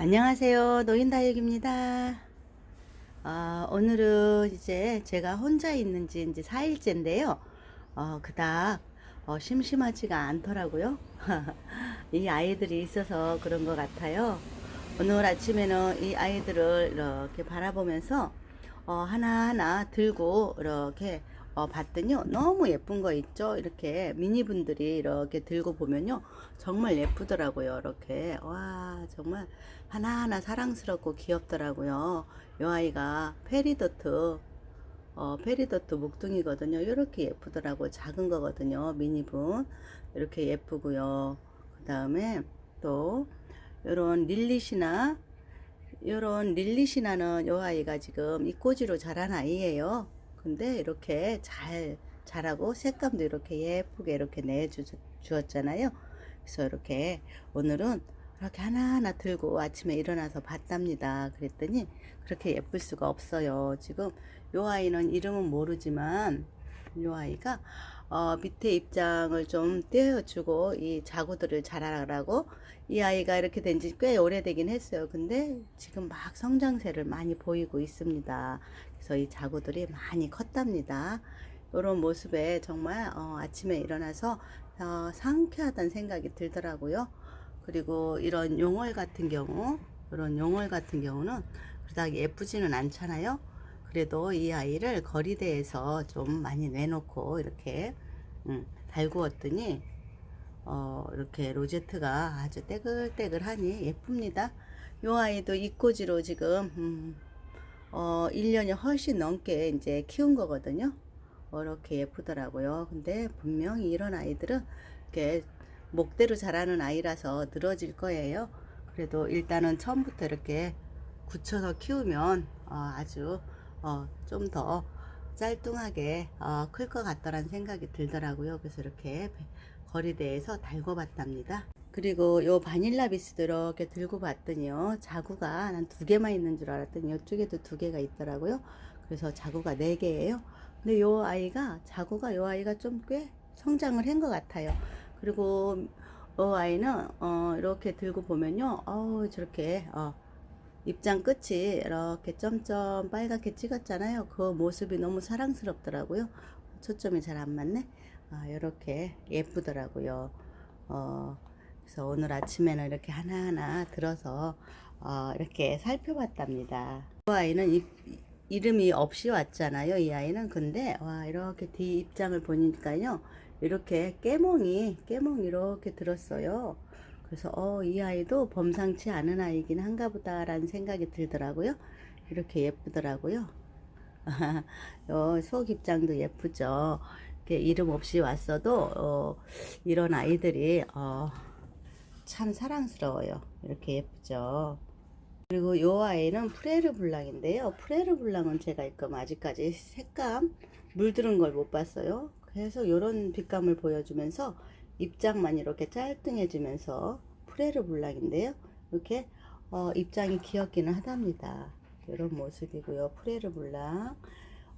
안녕하세요. 노인다육입니다. 어, 오늘은 이제 제가 혼자 있는지 이제 4일째인데요. 어, 그닥 어, 심심하지가 않더라고요. 이 아이들이 있어서 그런 것 같아요. 오늘 아침에는 이 아이들을 이렇게 바라보면서 어, 하나하나 들고 이렇게 어, 봤더니요. 너무 예쁜 거 있죠? 이렇게 미니 분들이 이렇게 들고 보면요. 정말 예쁘더라고요. 이렇게. 와, 정말 하나하나 사랑스럽고 귀엽더라고요. 이 아이가 페리도트, 어, 페리도트 목둥이거든요. 이렇게 예쁘더라고요. 작은 거거든요. 미니분. 이렇게 예쁘고요. 그 다음에 또, 요런 릴리시나, 요런 릴리시나는 요 아이가 지금 이꼬지로 자란 아이예요. 근데 이렇게 잘 자라고 색감도 이렇게 예쁘게 이렇게 내주었잖아요. 그래서 이렇게 오늘은 이렇게 하나하나 들고 아침에 일어나서 봤답니다. 그랬더니 그렇게 예쁠 수가 없어요. 지금 요 아이는 이름은 모르지만 요 아이가 어, 밑에 입장을 좀 떼어주고 이 자구들을 자라라고 이 아이가 이렇게 된 지 꽤 오래되긴 했어요. 근데 지금 막 성장세를 많이 보이고 있습니다. 그래서 이 자구들이 많이 컸답니다. 이런 모습에 정말 어, 아침에 일어나서 어, 상쾌하다는 생각이 들더라고요. 그리고 이런 용월 같은 경우, 이런 용월 같은 경우는 그닥 예쁘지는 않잖아요. 그래도 이 아이를 거리대에서 좀 많이 내놓고 이렇게 음, 달구었더니 어, 이렇게 로제트가 아주 떼글떼글하니 예쁩니다. 요 아이도 이꼬지로 지금 음, 어, 1년이 훨씬 넘게 이제 키운 거거든요. 이렇게 예쁘더라고요. 근데 분명히 이런 아이들은 이렇게 목대로 자라는 아이라서 늘어질 거예요. 그래도 일단은 처음부터 이렇게 굳혀서 키우면 어, 아주 어, 좀 더 짤뚱하게 어, 클 것 같다라는 생각이 들더라고요. 그래서 이렇게 거리대에서 달궈 봤답니다. 그리고 요 바닐라 비스도 이렇게 들고 봤더니요. 자구가 한두 개만 있는 줄 알았더니 이쪽에도 두 개가 있더라고요. 그래서 자구가 네 개예요. 근데 요 아이가 자구가 요 아이가 좀 꽤 성장을 한 것 같아요. 그리고 요 아이는 어, 이렇게 들고 보면요. 어 저렇게 어, 입장 끝이 이렇게 점점 빨갛게 찍었잖아요. 그 모습이 너무 사랑스럽더라고요. 초점이 잘 안 맞네. 아, 이렇게 예쁘더라고요. 어, 그래서 오늘 아침에는 이렇게 하나하나 들어서 어, 이렇게 살펴봤답니다. 이 아이는 이, 이름이 없이 왔잖아요. 이 아이는 근데 와 이렇게 뒤 입장을 보니까요. 이렇게 깨몽이 깨몽 이렇게 들었어요. 그래서 어, 이 아이도 범상치 않은 아이긴 한가 보다라는 생각이 들더라고요. 이렇게 예쁘더라고요. 어, 속 입장도 예쁘죠. 이렇게 이름 없이 왔어도 어, 이런 아이들이 어, 참 사랑스러워요. 이렇게 예쁘죠. 그리고 요 아이는 프레르 블랑인데요. 프레르 블랑은 제가 지금 아직까지 색감 물들은 걸 못 봤어요. 그래서 이런 빛감을 보여주면서 입장만 이렇게 짤뚱해지면서 프레르 블랑인데요. 이렇게 어, 입장이 귀엽기는 하답니다. 이런 모습이고요. 프레르 블랑.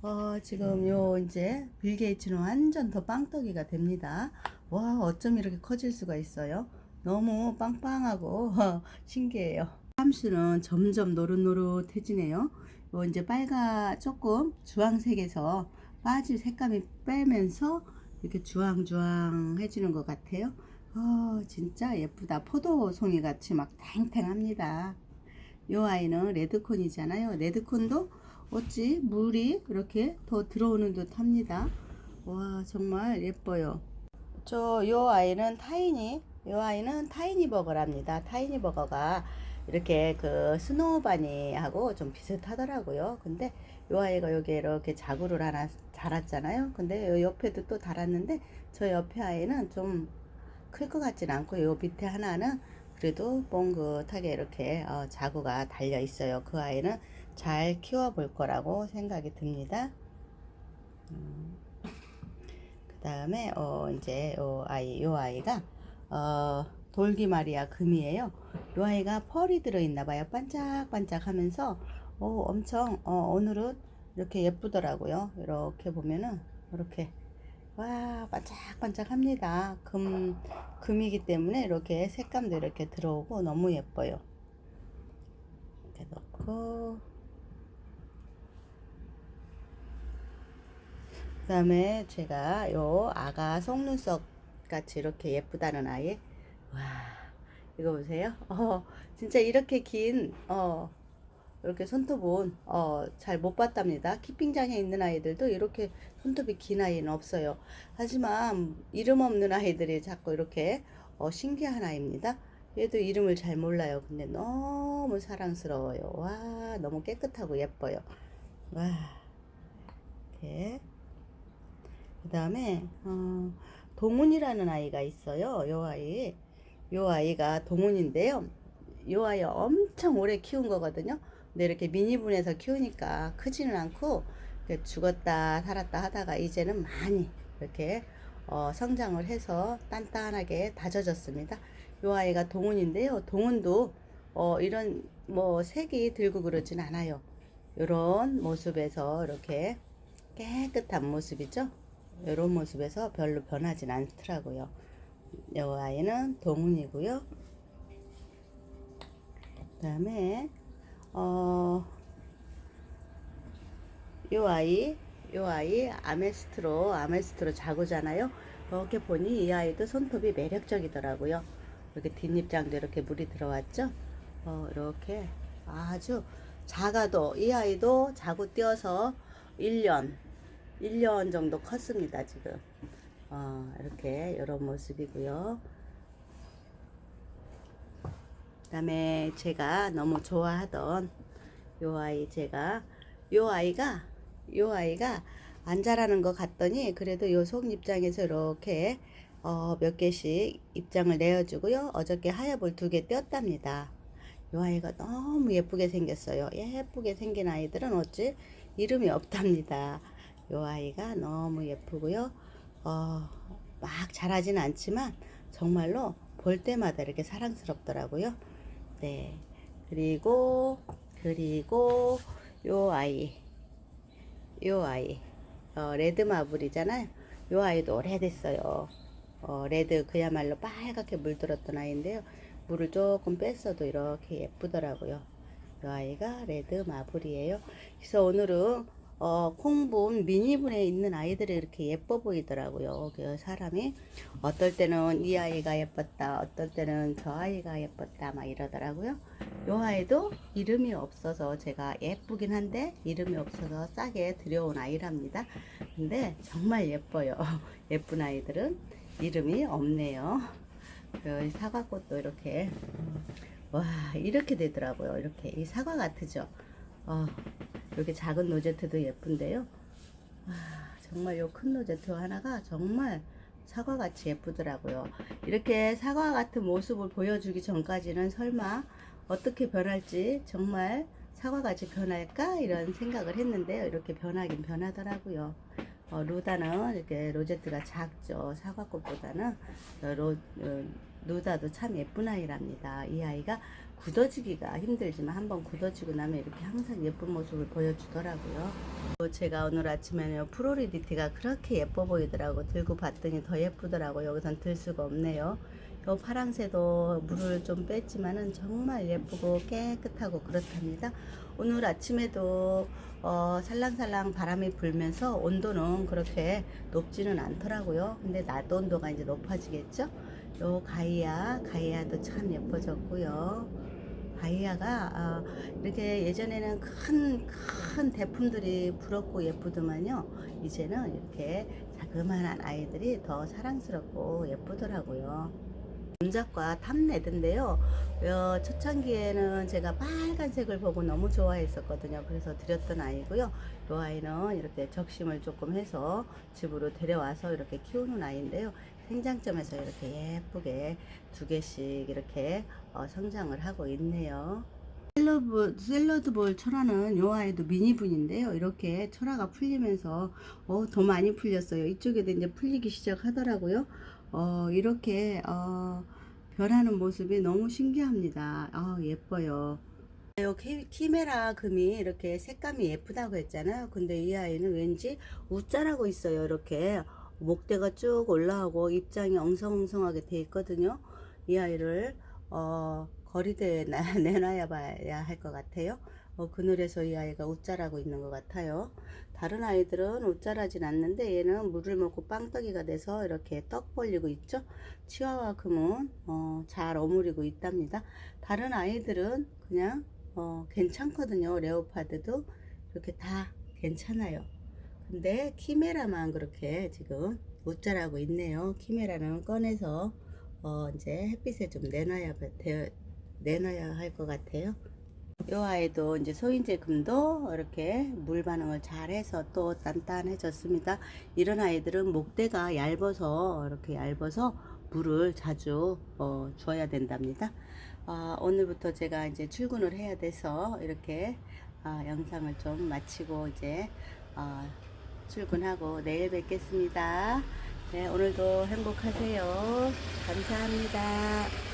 어, 지금 요 이제 빌 게이츠는 완전 더 빵떡이가 됩니다. 와, 어쩜 이렇게 커질 수가 있어요? 너무 빵빵하고 신기해요. 함수는 점점 노릇노릇해지네요. 요 이제 빨가 조금 주황색에서 빠질 색감이 빼면서 이렇게 주황주황해지는 것 같아요. 어, 진짜 예쁘다. 포도송이 같이 막 탱탱합니다. 요 아이는 레드콘이잖아요. 레드콘도 어찌 물이 이렇게 더 들어오는 듯 합니다. 와, 정말 예뻐요. 저 요 아이는 타이 니, 요 아이는 타이니 버거랍니다. 타이니 버거가 이렇게 그 스노우바니하고 좀 비슷하더라고요. 근데 요 아이가 여기 이렇게 자구를 하나 달았잖아요. 근데 요 옆에도 또 달았는데 저 옆에 아이는 좀 클 것 같진 않고 요 밑에 하나는 그래도 뻥긋하게 이렇게 어, 자구가 달려 있어요. 그 아이는 잘 키워 볼 거라고 생각이 듭니다. 음. 그 다음에 어 이제 요 아이 요 아이가 어 돌기 마리아 금이에요. 요 아이가 펄이 들어 있나 봐요. 반짝반짝 하면서 어 엄청 어 오늘은 이렇게 예쁘더라고요. 이렇게 보면은 이렇게 와 반짝반짝합니다. 금 금이기 때문에 이렇게 색감도 이렇게 들어오고 너무 예뻐요. 넣고 그다음에 제가 요 아가 속눈썹 같이 이렇게 예쁘다는 아이 와 이거 보세요 어 진짜 이렇게 긴어 이렇게 손톱은 어, 잘 못 봤답니다. 키핑장에 있는 아이들도 이렇게 손톱이 긴 아이는 없어요. 하지만 이름 없는 아이들이 자꾸 이렇게 어, 신기한 아이입니다. 얘도 이름을 잘 몰라요. 근데 너무 사랑스러워요. 와, 너무 깨끗하고 예뻐요. 와, 이렇게. 그 다음에, 어, 동훈이라는 아이가 있어요. 요 아이. 요 아이가 동훈인데요. 요 아이 엄청 오래 키운 거거든요. 근데 이렇게 미니분에서 키우니까 크지는 않고 죽었다 살았다 하다가 이제는 많이 이렇게 어, 성장을 해서 단단하게 다져졌습니다. 요 아이가 동훈인데요. 동훈도 어, 이런 뭐 색이 들고 그러진 않아요. 이런 모습에서 이렇게 깨끗한 모습이죠. 이런 모습에서 별로 변하진 않더라고요. 요 아이는 동훈이고요. 그 다음에 어, 요 아이, 요 아이 아메스트로, 아메스트로 자고잖아요. 이렇게 보니 이 아이도 손톱이 매력적이더라고요. 이렇게 뒷입장도 이렇게 물이 들어왔죠. 어, 이렇게 아주 작아도 이 아이도 자고 뛰어서 1년, 1년 정도 컸습니다, 지금. 어, 이렇게 이런 모습이고요. 그 다음에 제가 너무 좋아하던 요 아이 제가 요 아이가 요 아이가 안 자라는 것 같더니 그래도 요속 입장에서 이렇게 어, 몇 개씩 입장을 내어주고요. 어저께 하얀볼 두개 떼었답니다. 요 아이가 너무 예쁘게 생겼어요. 예쁘게 생긴 아이들은 어찌 이름이 없답니다. 요 아이가 너무 예쁘고요. 어, 막 자라진 않지만 정말로 볼 때마다 이렇게 사랑스럽더라고요. 네. 그리고 그리고 요 아이 요 아이 어, 레드 마블이잖아요. 요 아이도 오래됐어요. 어, 레드 그야말로 빨갛게 물들었던 아이인데요. 물을 조금 뺐어도 이렇게 예쁘더라고요. 요 아이가 레드 마블이에요. 그래서 오늘은 어, 콩분 미니분에 있는 아이들이 이렇게 예뻐 보이더라고요. 그 사람이 어떨 때는 이 아이가 예뻤다, 어떨 때는 저 아이가 예뻤다, 막 이러더라고요. 요 아이도 이름이 없어서 제가 예쁘긴 한데 이름이 없어서 싸게 들여온 아이랍니다. 근데 정말 예뻐요. 예쁜 아이들은 이름이 없네요. 그 사과꽃도 이렇게 와 이렇게 되더라고요. 이렇게 이 사과 같으죠. 어, 이렇게 작은 로제트도 예쁜데요. 와, 정말 요큰 로제트 하나가 정말 사과같이 예쁘더라고요. 이렇게 사과 같은 모습을 보여주기 전까지는 설마 어떻게 변할지 정말 사과같이 변할까 이런 생각을 했는데요. 이렇게 변하긴 변하더라고요. 어, 루다는 이렇게 로제트가 작죠. 사과꽃보다는 어, 로, 어, 루다도 참 예쁜 아이랍니다. 이 아이가 굳어지기가 힘들지만 한번 굳어지고 나면 이렇게 항상 예쁜 모습을 보여주더라고요. 또 제가 오늘 아침에는 프로리디티가 그렇게 예뻐 보이더라고 들고 봤더니 더 예쁘더라고 여기선 들 수가 없네요. 요 파랑새도 물을 좀 뺐지만은 정말 예쁘고 깨끗하고 그렇답니다. 오늘 아침에도 어, 살랑살랑 바람이 불면서 온도는 그렇게 높지는 않더라고요. 근데 낮 온도가 이제 높아지겠죠? 요 가이아, 가이아도 참 예뻐졌고요. 가이아가 어, 이렇게 예전에는 큰, 큰 대품들이 부럽고 예쁘더만요. 이제는 이렇게 자그마한 아이들이 더 사랑스럽고 예쁘더라고요. 남작과 탐내던데요. 어, 초창기에는 제가 빨간색을 보고 너무 좋아했었거든요. 그래서 드렸던 아이고요. 이 아이는 이렇게 적심을 조금 해서 집으로 데려와서 이렇게 키우는 아이인데요. 생장점에서 이렇게 예쁘게 두 개씩 이렇게 어, 성장을 하고 있네요. 샐러드, 샐러드 볼 철화는 이 아이도 미니분인데요. 이렇게 철화가 풀리면서 어, 더 많이 풀렸어요. 이쪽에도 이제 풀리기 시작하더라고요. 어, 이렇게 어, 변하는 모습이 너무 신기합니다. 아, 예뻐요. 요 키- 키메라 금이 이렇게 색감이 예쁘다고 했잖아요. 근데 이 아이는 왠지 웃자라고 있어요. 이렇게 목대가 쭉 올라오고 입장이 엉성엉성하게 돼 있거든요. 이 아이를 어, 거리대에 나- 내놔야 봐야 할 것 같아요. 어, 그늘에서 이 아이가 웃자라고 있는 것 같아요. 다른 아이들은 웃자라진 않는데 얘는 물을 먹고 빵떡이가 돼서 이렇게 떡 벌리고 있죠. 치와와 금은 어, 잘 어무리고 있답니다. 다른 아이들은 그냥 어, 괜찮거든요. 레오파드도 이렇게 다 괜찮아요. 근데 키메라만 그렇게 지금 웃자라고 있네요. 키메라는 꺼내서 어, 이제 햇빛에 좀 내놔야 되- 내놔야 할 것 같아요. 이 아이도 이제 소인제 금도 이렇게 물 반응을 잘해서 또 단단해졌습니다. 이런 아이들은 목대가 얇아서 이렇게 얇아서 물을 자주 어, 줘야 된답니다. 아, 오늘부터 제가 이제 출근을 해야 돼서 이렇게 아, 영상을 좀 마치고 이제 어, 출근하고 내일 뵙겠습니다. 네, 오늘도 행복하세요. 감사합니다.